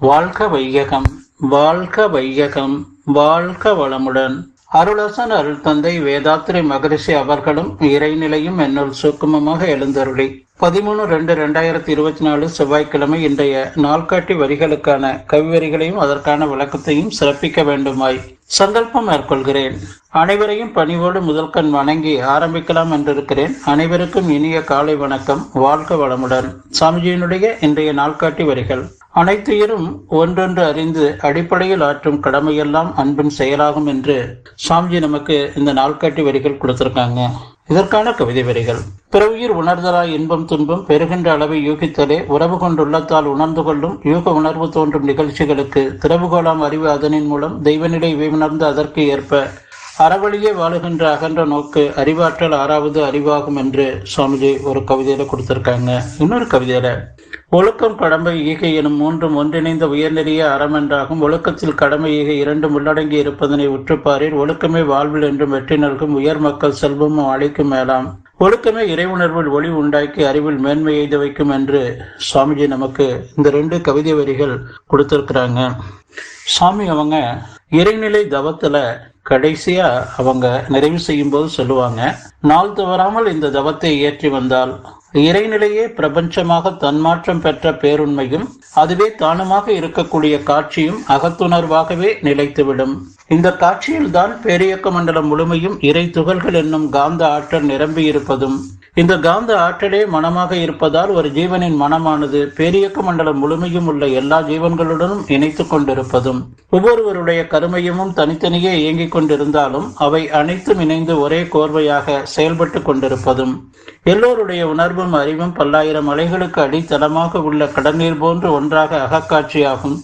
வாழ்க வையகம் வாழ்க வையகம் வாழ்க வளமுடன். அருளசன் அருள் தந்தை வேதாத்திரி மகரிஷி அவர்களும் இறைநிலையும் என்னுள் சுக்குமமாக எழுந்தருளி. பதிமூணு ரெண்டு ரெண்டாயிரத்தி இருபத்தி நாலு செவ்வாய்க்கிழமை இன்றைய நாள்காட்டி வரிகளுக்கான கவிவரிகளையும் அதற்கான விளக்கத்தையும் சிறப்பிக்க வேண்டுமாய். சங்கல்பம் மேற்கொள்கிறேன். அனைவரையும் பணிவோடு முதல்கண் வணங்கி ஆரம்பிக்கலாம் என்றிருக்கிறேன். அனைவருக்கும் இனிய காலை வணக்கம். வாழ்க வளமுடன். சாமிஜியினுடைய இன்றைய நாள்காட்டி வரிகள். அனைத்துயிரும் ஒன்றொன்று அறிந்து அடிப்படையில் ஆற்றும் கடமையெல்லாம் அன்பின் செயலாகும் என்று சாமிஜி நமக்கு இந்த நாள்காட்டி வரிகள் கொடுத்திருக்காங்க. இதற்கான கவிதை வரிகள். பிறவுயிர் உணர்தலாய் இன்பம் துன்பம் பெறுகின்ற அளவை யூகித்தலே உறவு கொண்டுள்ளத்தால் உணர்ந்து கொள்ளும் யூக உணர்வு தோன்றும் நிகழ்ச்சிகளுக்கு திறவுகோலாம் அறிவு அதனின் மூலம் தெய்வநிலை உணர்ந்து அதற்கு ஏற்ப அறவழியே வாழுகின்ற அகன்ற நோக்கு அறிவாற்றல் ஆறாவது அறிவாகும் என்று சுவாமிஜி ஒரு கவிதையில கொடுத்திருக்காங்க. இன்னொரு கவிதையில ஒழுக்கம் கடமை ஈகை எனும் மூன்றும் ஒன்றிணைந்த உயர்நெறிய அறம் என்றாகும். ஒழுக்கத்தில் கடமை ஈகை இரண்டும் உள்ளடங்கி இருப்பதனை உற்றுப்பாரில் ஒழுக்கமே வாழ்வில் என்றும் வெற்றி நல்கும் உயர் மக்கள் செல்வமும் அழைக்கும் மேலாம். ஒழுக்கமே இறைவுணர்வில் ஒளி உண்டாக்கி அறிவில் மேன்மை எய்து வைக்கும் என்று சுவாமிஜி நமக்கு இந்த ரெண்டு கவிதை வரிகள் கொடுத்திருக்கிறாங்க. சாமி அவங்க இறைநிலை தவத்துல கடைசியா அவங்க நிறைவு செய்யும் போது சொல்லுவாங்க நாள் தவறாமல் இந்த தவத்தை இயற்றி வந்தால் இறைநிலையே பிரபஞ்சமாக தன்மாற்றம் பெற்ற பேருண்மையும் அதுவே தானுமாக இருக்கக்கூடிய காட்சியும் அகத்துணர்வாகவே நிலைத்துவிடும். இந்த காட்சியில்தான் பேரியக்க மண்டலம் முழுமையும் இறை துகள்கள் என்னும் காந்த ஆற்றல் நிரம்பி இருப்பதும் இந்த காந்த ஆற்றலே மனமாக இருப்பதால் ஒரு ஜீவனின் மனமானது பேரியக்க மண்டலம் முழுமையும் உள்ள எல்லா ஜீவன்களுடனும் இணைத்து கொண்டிருப்பதும். ஒவ்வொருவருடைய கருமையமும் தனித்தனியே இயங்கிக் கொண்டிருந்தாலும் அவை அனைத்தும் இணைந்து ஒரே கோர்வையாக செயல்பட்டு கொண்டிருப்பதும். எல்லோருடைய உணர்வு அறிவும் பல்லாயிரம் அலைகளுக்கு அடித்தளமாக உள்ள கடநீர் போன்று ஒன்றாக அகக்காட்சியாகும்.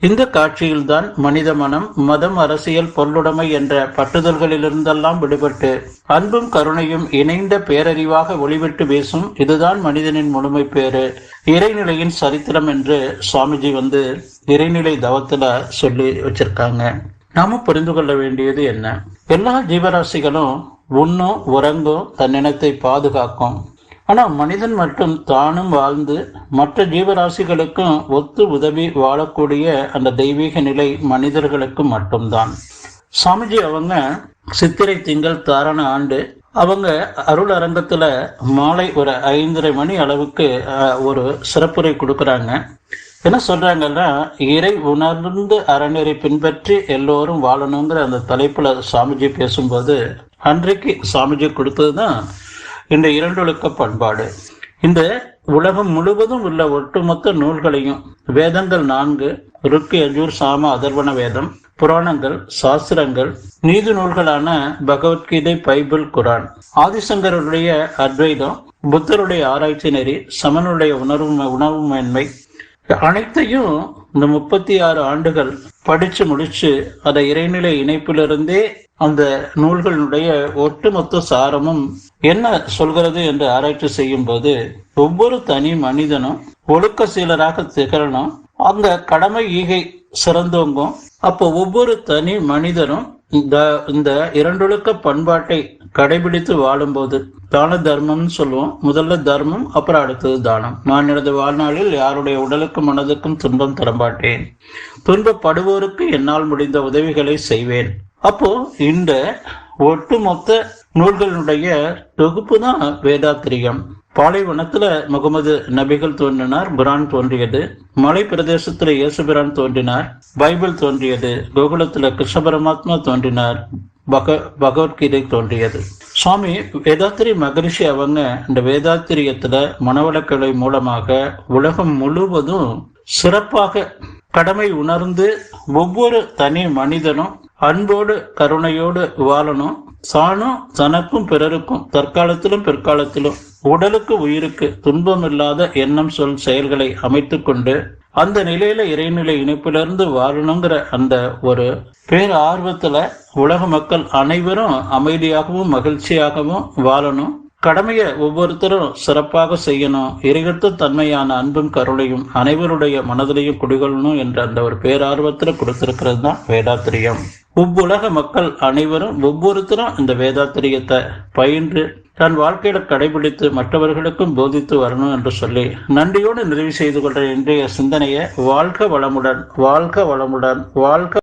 இந்த காட்சியில்தான் மனித மனம் மதம் அரசியல் பொருளுடைமை என்ற பட்டுதல்களிலிருந்தெல்லாம் விடுபட்டு அன்பும் கருணையும் இணைந்த பேரறிவாக ஒளிவிட்டு பேசும் இதுதான் மனிதனின் முழுமை பேரு இறைநிலையின் சரித்திரம் என்று சுவாமிஜி வந்து இறைநிலை தவத்துல சொல்லி வச்சிருக்காங்க. நாம புரிந்து கொள்ள வேண்டியது என்ன? எல்லா ஜீவராசிகளும் உண்ணும் உறங்கும் தன்னினத்தை பாதுகாக்கும். ஆனா மனிதன் மட்டும் தானும் வாழ்ந்து மற்ற ஜீவராசிகளுக்கும் ஒத்து உதவி வாழக்கூடிய அந்த தெய்வீக நிலை மனிதர்களுக்கு மட்டும்தான். சாமிஜி அவங்க சித்திரை திங்கள் தாரண ஆண்டு அவங்க அருள் அரங்கத்துல மாலை ஒரு ஐந்தரை மணி அளவுக்கு ஒரு சிறப்புரை கொடுக்குறாங்க. என்ன சொல்றாங்கன்னா இறை உணர்ந்து அறநெறி பின்பற்றி எல்லோரும் வாழணுங்கிற அந்த தலைப்புல சாமிஜி பேசும்போது அன்றைக்கு சாமிஜி கொடுத்தது தான் இந்த இரண்டொழுக்க பண்பாடு. இந்த உலகம் முழுவதும் உள்ள ஒட்டுமொத்த நூல்களையும் வேதங்கள் நான்கு ருக்கு அஜூர் சாம அதர்வன வேதம் புராணங்கள் சாஸ்திரங்கள் நீதி நூல்களான பகவத்கீதை பைபிள் குரான். ஆதிசங்கருடைய அத்வைதம் புத்தருடைய ஆராய்ச்சி நெறி சமனுடைய உணர்வு உணவு மேன்மை அனைத்தையும் இந்த முப்பத்தி ஆறு ஆண்டுகள் படிச்சு முடிச்சு அதை இறைநிலை இணைப்பிலிருந்தே அந்த நூல்களுடைய ஒட்டுமொத்த சாரமும் என்ன சொல்கிறது என்று ஆராய்ச்சி செய்யும் போது ஒவ்வொரு தனி மனிதனும் ஒழுக்க சீலராக திகழணும். அந்த கடமை ஈகை சிறந்தோங்கும். அப்போ ஒவ்வொரு தனி மனிதனும் இந்த இந்த இரண்டொழுக்க பண்பாட்டை கடைபிடித்து வாழும்போது தான தர்மம்னு சொல்லுவோம். முதல்ல தர்மம் அப்புறம் அடுத்தது தானம். நான் எனது வாழ்நாளில் யாருடைய உடலுக்கும் மனதுக்கும் துன்பம் தரமாட்டேன். துன்பப்படுவோருக்கு என்னால் முடிந்த உதவிகளை செய்வேன். அப்போ இந்த ஒட்டுமொத்த நூல்களுடைய தொகுப்பு தான் வேதாத்திரியம். பாலைவனத்துல முகமது நபிகள் தோன்றினார் புரான் தோன்றியது. மலை பிரதேசத்துல இயேசுபிரான் தோன்றினார் பைபிள் தோன்றியது கோகுலத்துல கிருஷ்ண பரமாத்மா தோன்றினார் பக பகவத்கீதை தோன்றியது. சுவாமி வேதாத்திரி மகரிஷி அவங்க இந்த வேதாத்திரியத்துல மனவளக்கலை மூலமாக உலகம் முழுவதும் சிறப்பாக கடமை உணர்ந்து ஒவ்வொரு தனி மனிதனும் அன்போடு கருணையோடு வாழணும். சாணும் தனக்கும் பிறருக்கும் தற்காலத்திலும் பிற்காலத்திலும் உடலுக்கு உயிருக்கு துன்பம் இல்லாத எண்ணம் சொல் செயல்களை அமைத்து கொண்டு அந்த நிலையில இறைநிலை இணைப்பிலிருந்து வாழணுங்கிற அந்த ஒரு பேர் ஆர்வத்துல உலக மக்கள் அனைவரும் அமைதியாகவும் மகிழ்ச்சியாகவும் வாழணும். கடமையை ஒவ்வொருத்தரும் சிறப்பாக செய்யணும் இறைகத்த தன்மையான அன்பும் கருணையும் அனைவருடைய மனதிலையும் குடிகொள்ளணும் என்ற அந்த ஒரு பேரார்வத்தில் கொடுத்திருக்கிறது தான் வேதாத்திரியம். இவ்வுலக மக்கள் அனைவரும் ஒவ்வொருத்தரும் இந்த வேதாத்திரியத்தை பயின்று தன் வாழ்க்கையில கடைபிடித்து மற்றவர்களுக்கும் போதித்து வரணும் என்று சொல்லி நன்றியோடு நிறைவு செய்து கொள்ற இன்றைய சிந்தனையை. வாழ்க வளமுடன் வாழ்க வளமுடன் வாழ்க